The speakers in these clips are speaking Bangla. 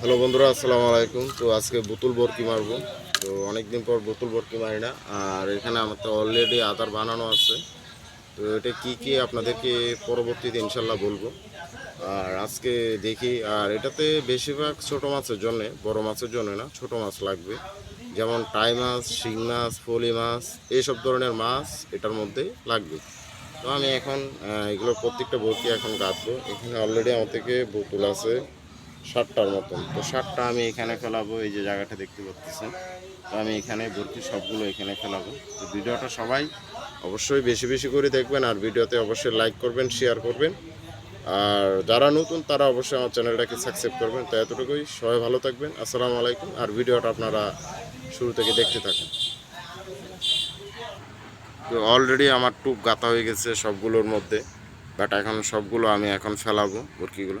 হ্যালো বন্ধুরা, আসসালামু আলাইকুম। তো আজকে বোতল বরকি মারবো। তো অনেকদিন পর বোতল বরকি মারি না। আর এখানে আমার তো অলরেডি আদার বানানো আছে। তো এটা কি কি আপনাদেরকে পরবর্তীতে ইনশাল্লাহ বলব। আর আজকে দেখি, আর এটাতে বেশিরভাগ ছোট মাছের জন্য, বড় মাছের জন্য না, ছোট মাছ লাগবে। যেমন টাই মাছ, শিং মাছ ফলি মাছ এইসব ধরনের মাছ এটার মধ্যে লাগবে। তো আমি এখন এগুলো প্রত্যেকটা বরকি এখন গাঁথবো। এখানে অলরেডি আমার থেকে বোতল আছে। ষাটটার মতন। তো ষাটটা আমি এখানে ফেলাবো, এই যে জায়গাটা দেখতে পাচ্ছেন তো আমি এখানে ভর্তি সবগুলো এখানে ফেলাবো। তো ভিডিওটা সবাই অবশ্যই বেশি বেশি করে দেখবেন, আর ভিডিওতে অবশ্যই লাইক করবেন, শেয়ার করবেন। আর যারা নতুন, তারা অবশ্যই আমার চ্যানেলটাকে সাবস্ক্রাইব করবেন। তো এতটুকুই, সবাই ভালো থাকবেন। আসসালামু আলাইকুম। আর ভিডিওটা আপনারা শুরু থেকে দেখতে থাকেন। তো অলরেডি আমার টুপ গাঁথা হয়ে গেছে সবগুলোর মধ্যে বাট এখন সবগুলো আমি এখন ফেলাবো বরকিগুলো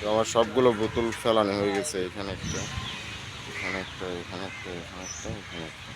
তো আমার সবগুলো বোতল ফেলানো হয়ে গেছে, এখানে একটা এখানে একটা এখানে একটা এখানে একটা এখানে একটা।